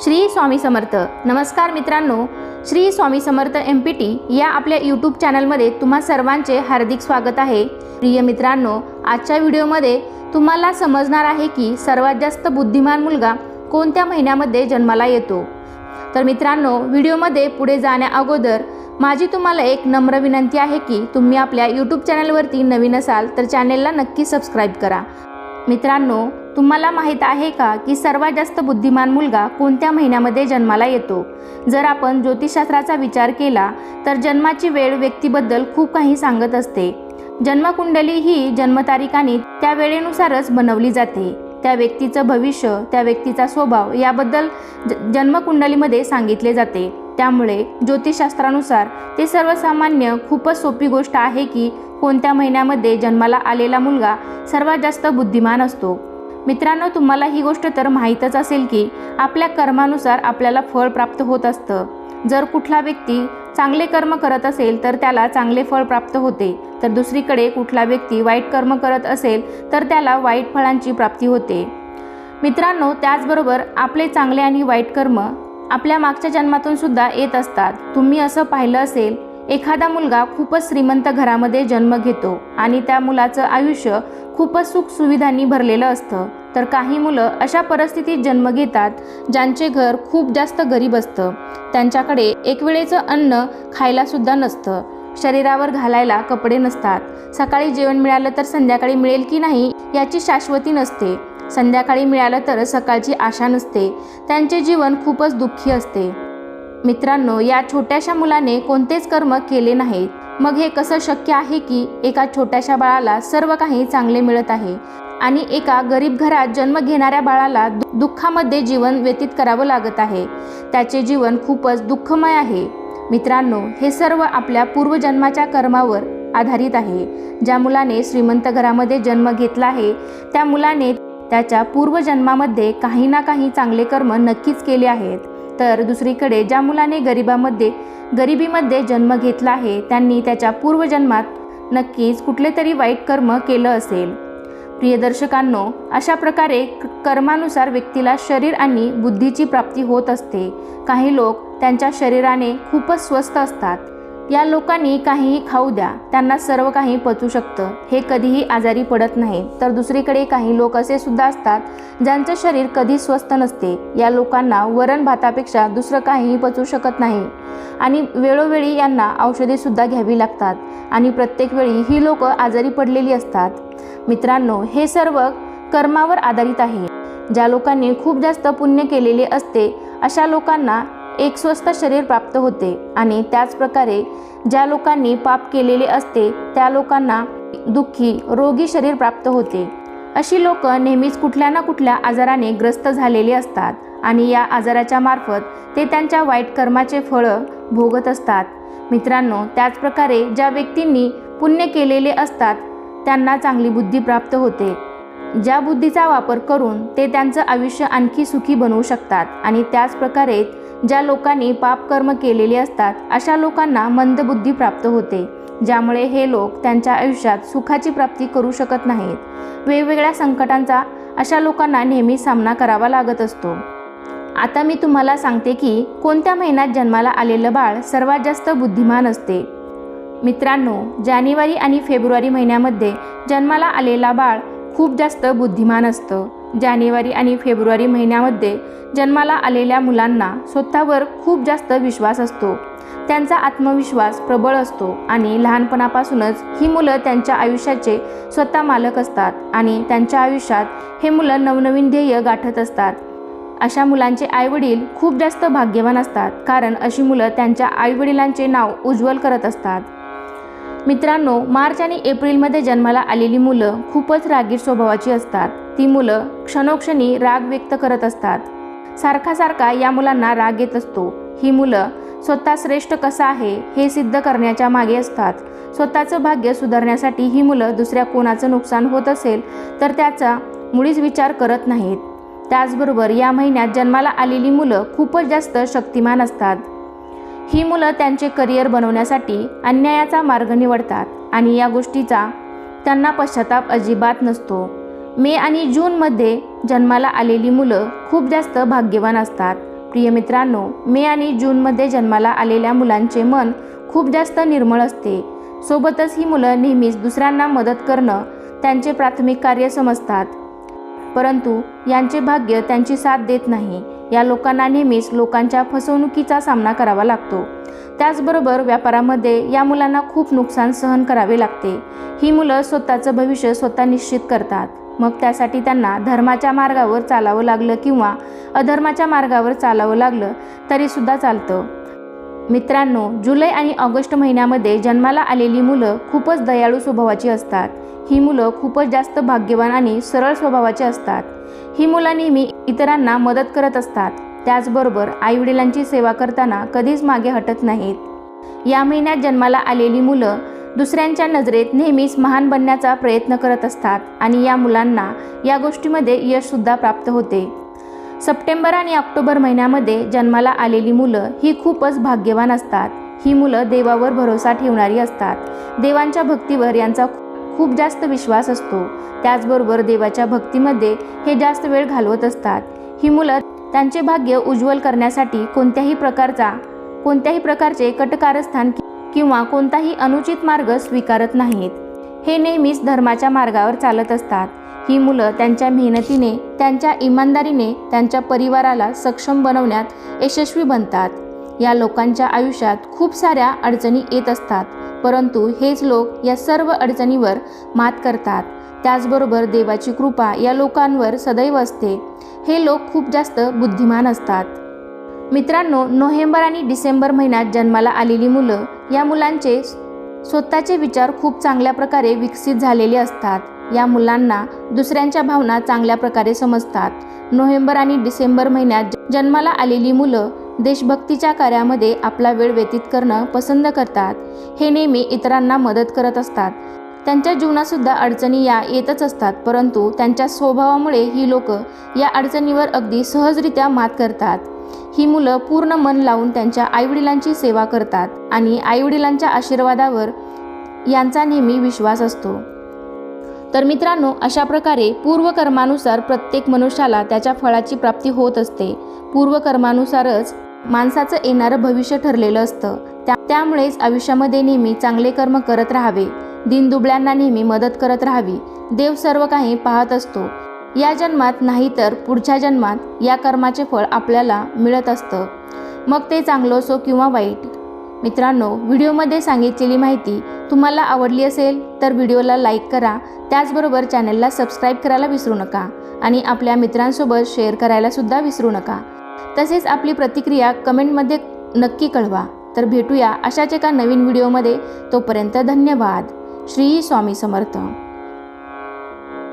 श्री स्वामी समर्थ. नमस्कार मित्रांनो Shri Swami Samarth M P T या आपल्या यूट्यूब चॅनलमध्ये तुम्हा सर्वांचे हार्दिक स्वागत आहे. प्रिय मित्रांनो आजच्या व्हिडिओमध्ये तुम्हाला समजणार आहे की सर्वात जास्त बुद्धिमान मुलगा कोणत्या महिन्यामध्ये जन्माला येतो? तर मित्रांनो व्हिडिओमध्ये पुढे जाण्या अगोदर माझी तुम्हाला एक नम्र विनंती आहे की तुम्ही आपल्या यूट्यूब चॅनलवरती नवीन असाल तर चॅनेलला नक्की सबस्क्राईब करा. मित्रांनो तुम्हाला माहीत आहे का की सर्वात जास्त बुद्धिमान मुलगा कोणत्या महिन्यामध्ये जन्माला येतो? जर आपण ज्योतिषशास्त्राचा विचार केला तर जन्माची वेळ व्यक्तीबद्दल खूप काही सांगत असते. जन्मकुंडली ही जन्मतारीख आणि त्या वेळेनुसारच बनवली जाते. त्या व्यक्तीचं भविष्य त्या व्यक्तीचा स्वभाव याबद्दल ज जन्मकुंडलीमध्ये सांगितले जाते. त्यामुळे ज्योतिषशास्त्रानुसार ते सर्वसामान्य खूपच सोपी गोष्ट आहे की कोणत्या महिन्यामध्ये जन्माला आलेला मुलगा सर्वात जास्त बुद्धिमान असतो. मित्रांनो तुम्हाला ही गोष्ट तर माहीतच असेल की आपल्या कर्मानुसार आपल्याला फळ प्राप्त होत असतं. जर कुठला व्यक्ती चांगले कर्म करत असेल तर त्याला चांगले फळ प्राप्त होते. तर दुसरीकडे कुठला व्यक्ती वाईट कर्म करत असेल तर त्याला वाईट फळांची प्राप्ती होते. मित्रांनो त्याचबरोबर आपले चांगले आणि वाईट कर्म आपल्या मागच्या जन्मातून सुद्धा येत असतात. तुम्ही असं पाहिलं असेल एखादा मुलगा खूपच श्रीमंत घरामध्ये जन्म घेतो आणि त्या मुलाचं आयुष्य खूपच सुखसुविधांनी भरलेलं असतं. तर काही मुलं अशा परिस्थितीत जन्म घेतात ज्यांचे घर खूप जास्त गरीब असतं. त्यांच्याकडे एक वेळेचं अन्न खायलासुद्धा नसतं. शरीरावर घालायला कपडे नसतात. सकाळी जेवण मिळालं तर संध्याकाळी मिळेल की नाही याची शाश्वती नसते. संध्याकाळी मिळालं तर सकाळची आशा नसते. त्यांचे जीवन खूपच दुःखी असते. मित्रांनो या छोट्याशा मुलाने कोणतेच कर्म केले नाहीत. मग हे कसं शक्य आहे की एका छोट्याशा बाळाला सर्व काही चांगले मिळत आहे आणि एका गरीब घरात जन्म घेणाऱ्या बाळाला दु- दुःखामध्ये जीवन व्यतीत करावं लागत आहे? त्याचे जीवन खूपच दुःखमय आहे. मित्रांनो हे सर्व आपल्या पूर्वजन्माच्या कर्मावर आधारित आहे. ज्या मुलाने श्रीमंत घरामध्ये जन्म घेतला आहे त्या मुलाने त्याच्या पूर्वजन्मामध्ये काही ना काही चांगले कर्म नक्कीच केले आहेत. तर दुसरीकडे ज्या मुलाने गरिबामध्ये गरिबीमध्ये जन्म घेतला आहे त्यांनी त्याच्या पूर्वजन्मात नक्कीच कुठले तरी वाईट कर्म केलं असेल. प्रिय दर्शकांनो अशा प्रकारे क- कर्मानुसार व्यक्तीला शरीर आणि बुद्धीची प्राप्ती होत असते. काही लोक त्यांच्या शरीराने खूपच स्वस्त असतात. या लोकांनी काहीही खाऊ द्या त्यांना सर्व काही पचू शकतं. हे कधीही आजारी पडत नाही. तर दुसरीकडे काही लोक असे सुद्धा असतात ज्यांचं शरीर कधी स्वस्थ नसते. या लोकांना वरण भातापेक्षा दुसरं काहीही पचू शकत नाही. आणि वेळोवेळी यांना औषधेसुद्धा घ्यावी लागतात. आणि प्रत्येक वेळी ही लोक आजारी पडलेली असतात. मित्रांनो हे सर्व कर्मावर आधारित आहे. ज्या लोकांनी खूप जास्त पुण्य केलेले असते अशा लोकांना एक स्वस्थ शरीर प्राप्त होते आणि त्याचप्रकारे ज्या लोकांनी पाप केलेले असते त्या लोकांना दुःखी रोगी शरीर प्राप्त होते. अशी लोक नेहमीच कुठल्या ना कुठल्या आजाराने ग्रस्त झालेली असतात आणि या आजाराच्या मार्फत ते त्यांच्या वाईट कर्माचे फळं भोगत असतात. मित्रांनो त्याचप्रकारे ज्या व्यक्तींनी पुण्य केलेले असतात त्यांना चांगली बुद्धी प्राप्त होते. ज्या बुद्धीचा वापर करून ते त्यांचं आयुष्य आणखी सुखी बनवू शकतात आणि त्याचप्रकारे ज्या लोकांनी पापकर्म केलेले असतात अशा लोकांना मंदबुद्धी प्राप्त होते ज्यामुळे हे लोक त्यांच्या आयुष्यात सुखाची प्राप्ती करू शकत नाहीत. वेगवेगळ्या संकटांचा अशा लोकांना नेहमी सामना करावा लागत असतो. आता मी तुम्हाला सांगते की कोणत्या महिन्यात जन्माला आलेलं बाळ सर्वात जास्त बुद्धिमान असते? मित्रांनो जानेवारी आणि फेब्रुवारी महिन्यामध्ये जन्माला आलेला बाळ खूप जास्त बुद्धिमान असतं. जानेवारी आणि फेब्रुवारी महिन्यामध्ये जन्माला आलेल्या मुलांना स्वतःवर खूप जास्त विश्वास असतो. त्यांचा आत्मविश्वास प्रबळ असतो आणि लहानपणापासूनच ही मुलं त्यांच्या आयुष्याचे स्वतः मालक असतात आणि त्यांच्या आयुष्यात हे मुलं नवनवीन ध्येय गाठत असतात. अशा मुलांचे आईवडील खूप जास्त भाग्यवान असतात कारण अशी मुलं त्यांच्या आईवडिलांचे नाव उज्ज्वल करत असतात. मित्रांनो मार्च आणि एप्रिलमध्ये जन्माला आलेली मुलं खूपच रागीर स्वभावाची असतात. ती मुलं क्षणोक्षणी राग व्यक्त करत असतात. सारखा सारखा या मुलांना राग येत असतो. ही मुलं स्वतः श्रेष्ठ कसं आहे? हे सिद्ध करण्याच्या मागे असतात. स्वतःचं भाग्य सुधारण्यासाठी ही मुलं दुसऱ्या कोणाचं नुकसान होत असेल तर त्याचा मुळीच विचार करत नाहीत. त्याचबरोबर या महिन्यात जन्माला आलेली मुलं खूपच जास्त शक्तिमान असतात. ही मुलं त्यांचे करिअर बनवण्यासाठी अन्यायाचा मार्ग निवडतात आणि या गोष्टीचा त्यांना पश्चाताप अजिबात नसतो. मे आणि जूनमध्ये जन्माला आलेली मुलं खूप जास्त भाग्यवान असतात. प्रिय मित्रांनो मे आणि जूनमध्ये जन्माला आलेल्या मुलांचे मन खूप जास्त निर्मळ असते. सोबतच ही मुलं नेहमीच दुसऱ्यांना मदत करणं त्यांचे प्राथमिक कार्य समजतात. परंतु यांचे भाग्य त्यांची साथ देत नाही. या लोकांना नेहमीच लोकांच्या फसवणुकीचा सामना करावा लागतो. त्याचबरोबर व्यापारामध्ये या मुलांना खूप नुकसान सहन करावे लागते. ही मुलं स्वतःचं भविष्य स्वतः निश्चित करतात. मग त्यासाठी त्यांना धर्माच्या मार्गावर चालावं लागलं किंवा अधर्माच्या मार्गावर चालावं लागलं तरीसुद्धा चालतं. मित्रांनो जुलै आणि ऑगस्ट महिन्यामध्ये जन्माला आलेली मुलं खूपच दयाळू स्वभावाची असतात. ही मुलं खूपच जास्त भाग्यवान आणि सरळ स्वभावाची असतात. ही मुलं नेहमी इतरांना मदत करत असतात. त्याचबरोबर आईवडिलांची सेवा करताना कधीच मागे हटत नाहीत. या महिन्यात जन्माला आलेली मुलं दुसऱ्यांच्या नजरेत नेहमीच महान बनण्याचा प्रयत्न करत असतात आणि या मुलांना या गोष्टीमध्ये यशसुद्धा प्राप्त होते. सप्टेंबर आणि ऑक्टोबर महिन्यामध्ये जन्माला आलेली मुलं ही खूपच भाग्यवान असतात. ही मुलं देवावर भरोसा ठेवणारी असतात. देवांच्या भक्तीवर यांचा खूप जास्त विश्वास असतो. त्याचबरोबर देवाच्या भक्तीमध्ये हे जास्त वेळ घालवत असतात. ही मुलं त्यांचे भाग्य उज्ज्वल करण्यासाठी कोणत्याही प्रकारचा कोणत्याही प्रकारचे कटकारस्थान कि- किंवा कोणताही अनुचित मार्ग स्वीकारत नाहीत. हे नेहमीच धर्माच्या मार्गावर चालत असतात. ही मुलं त्यांच्या मेहनतीने त्यांच्या इमानदारीने त्यांच्या परिवाराला सक्षम बनवण्यात यशस्वी बनतात. या लोकांच्या आयुष्यात खूप साऱ्या अडचणी येत असतात परंतु हेच लोक या सर्व अडचणीवर मात करतात. त्याचबरोबर देवाची कृपा या लोकांवर सदैव असते. हे लोक खूप जास्त बुद्धिमान असतात. मित्रांनो नोव्हेंबर आणि डिसेंबर महिन्यात जन्माला आलेली मुलं या मुलांचे स्वतःचे विचार खूप चांगल्या प्रकारे विकसित झालेले असतात. या मुलांना दुसऱ्यांच्या भावना चांगल्या प्रकारे समजतात. नोव्हेंबर आणि डिसेंबर महिन्यात जन्माला आलेली मुलं देशभक्तीच्या कार्यामध्ये आपला वेळ व्यतीत करणं पसंत करतात. हे नेहमी इतरांना मदत करत असतात. त्यांच्या जीवनातसुद्धा अडचणी या येतच असतात परंतु त्यांच्या स्वभावामुळे ही लोक या अडचणीवर अगदी सहजरित्या मात करतात. ही मुलं पूर्ण मन लावून त्यांच्या आईवडिलांची सेवा करतात आणि आईवडिलांच्या आशीर्वादावर यांचा नेहमी विश्वास असतो. तर मित्रांनो अशा प्रकारे पूर्वकर्मानुसार प्रत्येक मनुष्याला त्याच्या फळाची प्राप्ती होत असते. पूर्वकर्मानुसारच माणसाचं येणारं भविष्य ठरलेलं असतं. त्या त्यामुळेच आयुष्यामध्ये नेहमी चांगले कर्म करत राहावे. दिनदुबळ्यांना नेहमी मदत करत राहावी. देव सर्व काही पाहत असतो. या जन्मात नाही तर पुढच्या जन्मात या कर्माचे फळ आपल्याला मिळत असतं. मग ते चांगलं असो किंवा वाईट. मित्रांनो व्हिडिओमध्ये सांगितलेली माहिती तुम्हाला आवडली असेल तर व्हिडिओला लाईक करा. त्याचबरोबर चॅनलला सबस्क्राईब करायला विसरू नका आणि आपल्या मित्रांसोबत शेअर करायलासुद्धा विसरू नका. तसेच आपली प्रतिक्रिया कमेंटमध्ये नक्की कळवा. तर भेटूया अशाच एका नवीन व्हिडिओमध्ये. तोपर्यंत धन्यवाद. श्री स्वामी समर्थ.